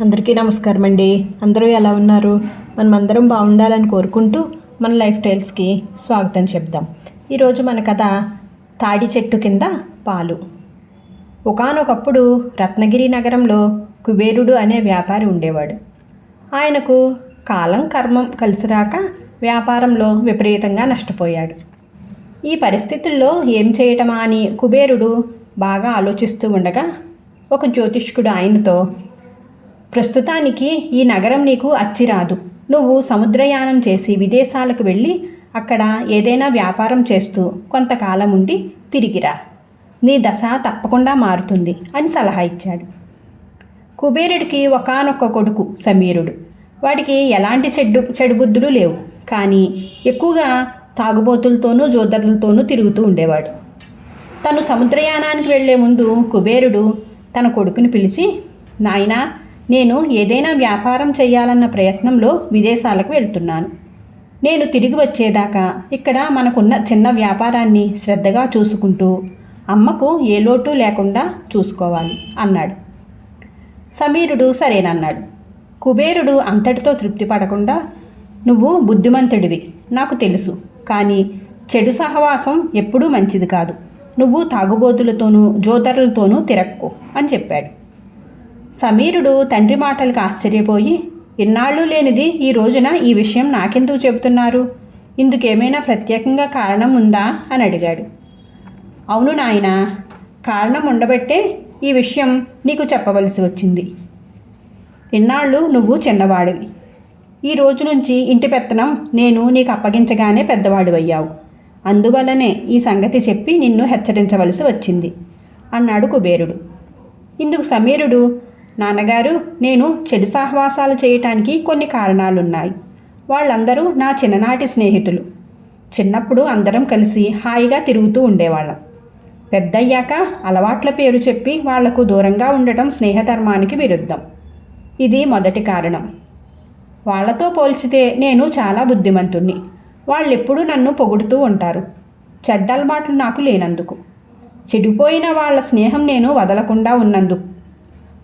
అందరికీ నమస్కారం అండి అందరూ ఎలా ఉన్నారు? మనం అందరం బాగుండాలని కోరుకుంటూ మన లైఫ్ స్టైల్స్కి స్వాగతం చెప్దాం. ఈరోజు మన కథ తాడి చెట్టు కింద పాలు. ఒకానొకప్పుడు రత్నగిరి నగరంలో కుబేరుడు అనే వ్యాపారి ఉండేవాడు. ఆయనకు కాలం కర్మం కలిసి రాక వ్యాపారంలో విపరీతంగా నష్టపోయాడు. ఈ పరిస్థితుల్లో ఏం చేయటమా అని కుబేరుడు బాగా ఆలోచిస్తూ ఉండగా ఒక జ్యోతిష్కుడు ఆయనతో ప్రస్తుతానికి ఈ నగరం నీకు అచ్చిరాదు. నువ్వు సముద్రయానం చేసి విదేశాలకు వెళ్ళి అక్కడ ఏదైనా వ్యాపారం చేస్తూ కొంతకాలం ఉండి తిరిగిరా నీ దశ తప్పకుండా మారుతుంది అని సలహా ఇచ్చాడు. కుబేరుడికి ఒకనొక్క కొడుకు సమీరుడు. వాడికి ఎలాంటి చెడ్డు చెడు బుద్ధులు లేవు. కానీ ఎక్కువగా తాగుబోతులతోనూ జోదరులతోనూ తిరుగుతూ ఉండేవాడు. తను సముద్రయానానికి వెళ్ళే ముందు కుబేరుడు తన కొడుకుని పిలిచి నాయనా నేను ఏదైనా వ్యాపారం చేయాలన్న ప్రయత్నంలో విదేశాలకు వెళ్తున్నాను. నేను తిరిగి వచ్చేదాకా ఇక్కడ మనకున్న చిన్న వ్యాపారాన్ని శ్రద్ధగా చూసుకుంటూ అమ్మకు ఏ లోటు లేకుండా చూసుకోవాలి అన్నాడు. సమీరుడు సరేనన్నాడు. కుబేరుడు అంతటితో తృప్తి పడకుండా నువ్వు బుద్ధిమంతుడివి నాకు తెలుసు కానీ చెడు సహవాసం ఎప్పుడూ మంచిది కాదు. నువ్వు తాగుబోతులతోనూ జోదరులతోనూ తిరక్కు అని చెప్పాడు. సమీరుడు తండ్రి మాటలకు ఆశ్చర్యపోయి ఇన్నాళ్ళు లేనిది ఈ రోజున ఈ విషయం నాకెందుకు చెబుతున్నారు? ఇందుకేమైనా ప్రత్యేకంగా కారణం ఉందా? అని అడిగాడు. అవును నాయన కారణం ఉండబట్టే ఈ విషయం నీకు చెప్పవలసి వచ్చింది. ఇన్నాళ్ళు నువ్వు చిన్నవాడివి. ఈ రోజు నుంచి ఇంటి పెత్తనం నేను నీకు అప్పగించగానే పెద్దవాడివయ్యావు అందువలనే ఈ సంగతి చెప్పి నిన్ను హెచ్చరించవలసి వచ్చింది అన్నాడు కుబేరుడు. ఇందుకు సమీరుడు నాన్నగారు నేను చెడు సహవాసాలు చేయటానికి కొన్ని కారణాలున్నాయి. వాళ్ళందరూ నా చిన్ననాటి స్నేహితులు. చిన్నప్పుడు అందరం కలిసి హాయిగా తిరుగుతూ ఉండేవాళ్ళం. పెద్దయ్యాక అలవాట్ల పేరు చెప్పి వాళ్ళకు దూరంగా ఉండటం స్నేహధర్మానికి విరుద్ధం. ఇది మొదటి కారణం. వాళ్ళతో పోల్చితే నేను చాలా బుద్ధిమంతుణ్ణి. వాళ్ళెప్పుడూ నన్ను పొగుడుతూ ఉంటారు. చెడ్డ అలవాట్లు నాకు లేనందుకు. చెడిపోయిన వాళ్ళ స్నేహం నేను వదలకుండా ఉన్నందుకు.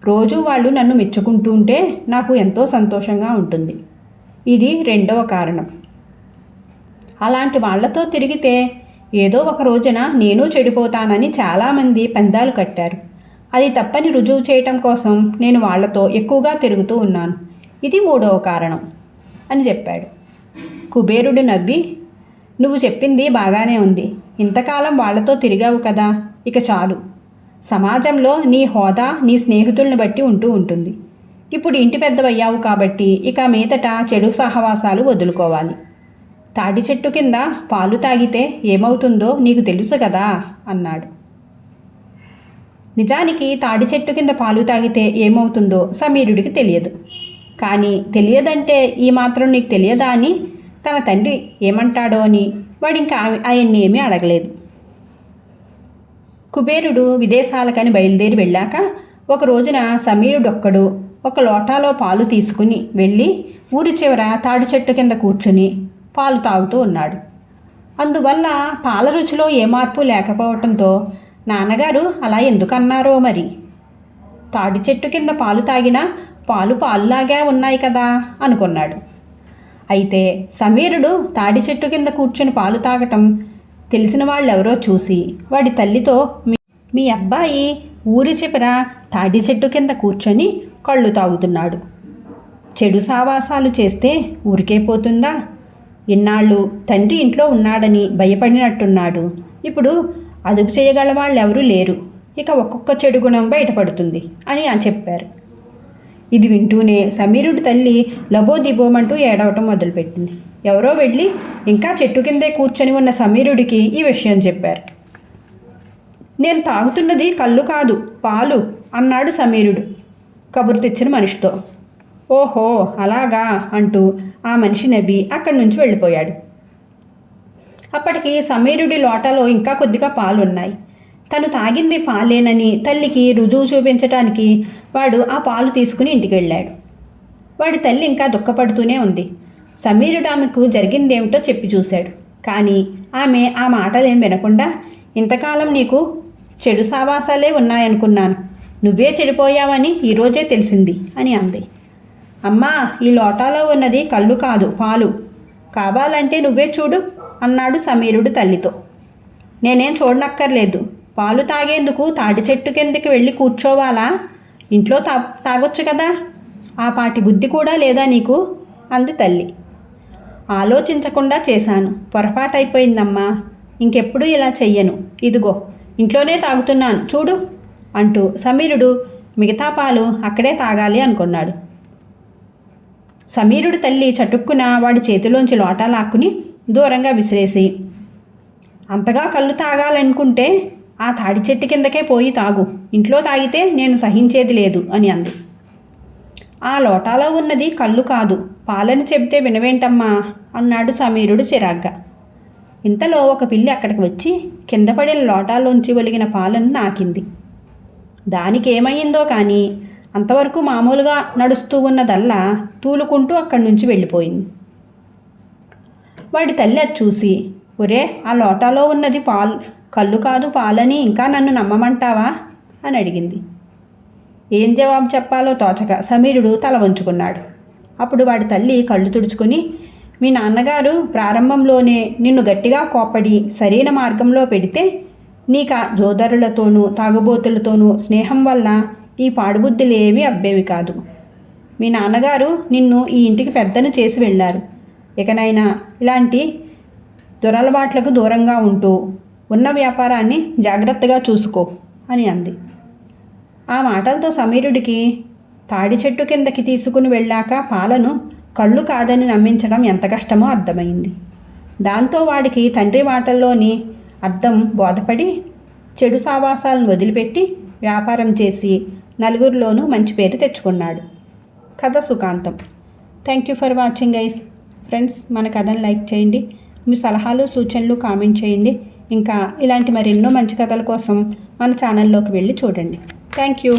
రోజు వాళ్ళు నన్ను మెచ్చుకుంటూ ఉంటే నాకు ఎంతో సంతోషంగా ఉంటుంది. ఇది రెండవ కారణం. అలాంటి వాళ్ళతో తిరిగితే ఏదో ఒక రోజున నేను చెడిపోతానని చాలామంది పందాలు కట్టారు. అది తప్పని రుజువు చేయటం కోసం నేను వాళ్ళతో ఎక్కువగా తిరుగుతూ ఉన్నాను. ఇది మూడవ కారణం అని చెప్పాడు. కుబేరుడు నవ్వి నువ్వు చెప్పింది బాగానే ఉంది. ఇంతకాలం వాళ్ళతో తిరిగావు కదా ఇక చాలు. సమాజంలో నీ హోదా నీ స్నేహితుల్ని బట్టి ఉంటూ ఉంటుంది. ఇప్పుడు ఇంటి పెద్దవయ్యావు కాబట్టి ఇక మీదట చెడు సహవాసాలు వదులుకోవాలి. తాటి చెట్టు కింద పాలు తాగితే ఏమవుతుందో నీకు తెలుసు కదా? అన్నాడు. నిజానికి తాడి చెట్టు కింద పాలు తాగితే ఏమవుతుందో సమీరుడికి తెలియదు. కానీ తెలియదంటే ఈ మాత్రం నీకు తెలియదా అని తన తండ్రి ఏమంటాడో అని వాడు ఇంకా ఆయన్ని ఏమీ అడగలేదు. కుబేరుడు విదేశాలకని బయలుదేరి వెళ్ళాక ఒక రోజున సమీరుడొక్కడు ఒక లోటాలో పాలు తీసుకుని వెళ్ళి ఊరి చివర తాడి చెట్టు కింద కూర్చుని పాలు తాగుతూ ఉన్నాడు. అందువల్ల పాల రుచిలో ఏ మార్పు లేకపోవటంతో నాన్నగారు అలా ఎందుకన్నారో మరి? తాడి చెట్టు కింద పాలు తాగినా పాలు పాలులాగే ఉన్నాయి కదా అనుకున్నాడు. అయితే సమీరుడు తాడి చెట్టు కింద కూర్చుని పాలు తాగటం తెలిసిన వాళ్ళెవరో చూసి వాడి తల్లితో "మీ- అబ్బాయి ఊరి చివర తాడి చెట్టు కింద కూర్చొని కళ్ళు తాగుతున్నాడు. చెడు సావాసాలు చేస్తే ఊరికే పోతుందా? ఇన్నాళ్ళు తండ్రి ఇంట్లో ఉన్నాడని భయపడినట్టున్నాడు. ఇప్పుడు అదుపు చేయగల వాళ్ళెవరూ లేరు. ఇక ఒక్కొక్క చెడు గుణం బయటపడుతుంది అని అని చెప్పారు. ఇది వింటూనే సమీరుడి తల్లి లబోదిబోమంటూ ఏడవటం మొదలుపెట్టింది. ఎవరో వెళ్ళి ఇంకా చెట్టు కిందే కూర్చొని ఉన్న సమీరుడికి ఈ విషయం చెప్పారు. నేను తాగుతున్నది కళ్ళు కాదు పాలు అన్నాడు సమీరుడు కబురు తెచ్చిన మనిషితో. ఓహో అలాగా అంటూ ఆ మనిషి నవ్వి అక్కడి నుంచి వెళ్ళిపోయాడు. అప్పటికి సమీరుడి లోటలో ఇంకా కొద్దిగా పాలు ఉన్నాయి తను తాగింది పాలేనని తల్లికి రుజువు చూపించటానికి వాడు ఆ పాలు తీసుకుని ఇంటికి వెళ్ళాడు. వాడి తల్లి ఇంకా దుఃఖపడుతూనే ఉంది. సమీరుడు ఆమెకు జరిగిందేమిటో చెప్పి చూశాడు. కానీ ఆమె ఆ మాటలేం వినకుండా ఇంతకాలం నీకు చెడు సావాసాలే ఉన్నాయనుకున్నాను. నువ్వే చెడిపోయావని ఈరోజే తెలిసింది అని అంది. అమ్మా ఈ లోటాలో ఉన్నది కళ్ళు కాదు పాలు. కావాలంటే నువ్వే చూడు అన్నాడు సమీరుడు తల్లితో. నేనేం చూడనక్కర్లేదు. పాలు తాగేందుకు తాటి చెట్టు కిందకి వెళ్ళి కూర్చోవాలా? ఇంట్లో తా తాగొచ్చు కదా? ఆ పాటి బుద్ధి కూడా లేదా నీకు? అంది తల్లి. ఆలోచించకుండా చేశాను. పొరపాటైపోయిందమ్మా. ఇంకెప్పుడు ఇలా చెయ్యను. ఇదిగో ఇంట్లోనే తాగుతున్నాను. చూడు అంటూ సమీరుడు మిగతా పాలు అక్కడే తాగాలి అనుకున్నాడు. సమీరుడు తల్లి చటుక్కున వాడి చేతిలోంచి లోటా లాక్కుని దూరంగా విసిరేసి అంతగా కళ్ళు తాగాలనుకుంటే ఆ తాడి చెట్టు కిందకే పోయి తాగు. ఇంట్లో తాగితే నేను సహించేది లేదు అని అంది. ఆ లోటాలో ఉన్నది కళ్ళు కాదు. పాలని చెబితే వినవేంటమ్మా? అన్నాడు సమీరుడు చిరాగ్గా. ఇంతలో ఒక పిల్లి అక్కడికి వచ్చి కింద పడిన లోటాలోంచి ఒలిగిన పాలను నాకింది. దానికి ఏమయ్యిందో కానీ అంతవరకు మామూలుగా నడుస్తూ ఉన్నదల్లా తూలుకుంటూ అక్కడి నుంచి వెళ్ళిపోయింది. వాడి తల్లి అది చూసి ఒరే ఆ లోటాలో ఉన్నది పాలు కళ్ళు కాదు పాలని ఇంకా నన్ను నమ్మమంటావా? అని అడిగింది. ఏం జవాబు చెప్పాలో తోచక సమీరుడు తల వంచుకున్నాడు. అప్పుడు వాడి తల్లి కళ్ళు తుడుచుకొని మీ నాన్నగారు ప్రారంభంలోనే నిన్ను గట్టిగా కోప్పడి సరైన మార్గంలో పెడితే నీక జోదరులతోనూ తాగుబోతులతోనూ స్నేహం వల్ల ఈ పాడుబుద్ధులు ఏవి అబ్బేవి కాదు. మీ నాన్నగారు నిన్ను ఈ ఇంటికి పెద్దను చేసి వెళ్ళారు. ఇకనైనా ఇలాంటి దురలవాట్లకు దూరంగా ఉంటూ ఉన్న వ్యాపారాన్ని జాగ్రత్తగా చూసుకో అని అంది. ఆ మాటలతో సమీరుడికి తాడి చెట్టు కిందకి తీసుకుని వెళ్ళాక పాలను కళ్ళు కాదని నమ్మించడం ఎంత కష్టమో అర్థమైంది. దాంతో వాడికి తండ్రి మాటల్లోని అర్థం బోధపడి చెడు సావాసాలను వదిలిపెట్టి వ్యాపారం చేసి నలుగురిలోనూ మంచి పేరు తెచ్చుకున్నాడు. కథ సుఖాంతం. Thank you for watching guys friends మన కథను లైక్ చేయండి. మీ సలహాలు సూచనలు కామెంట్ చేయండి. ఇంకా ఇలాంటి మరెన్నో మంచి కథల కోసం మన ఛానల్లోకి వెళ్ళి చూడండి. Thank you.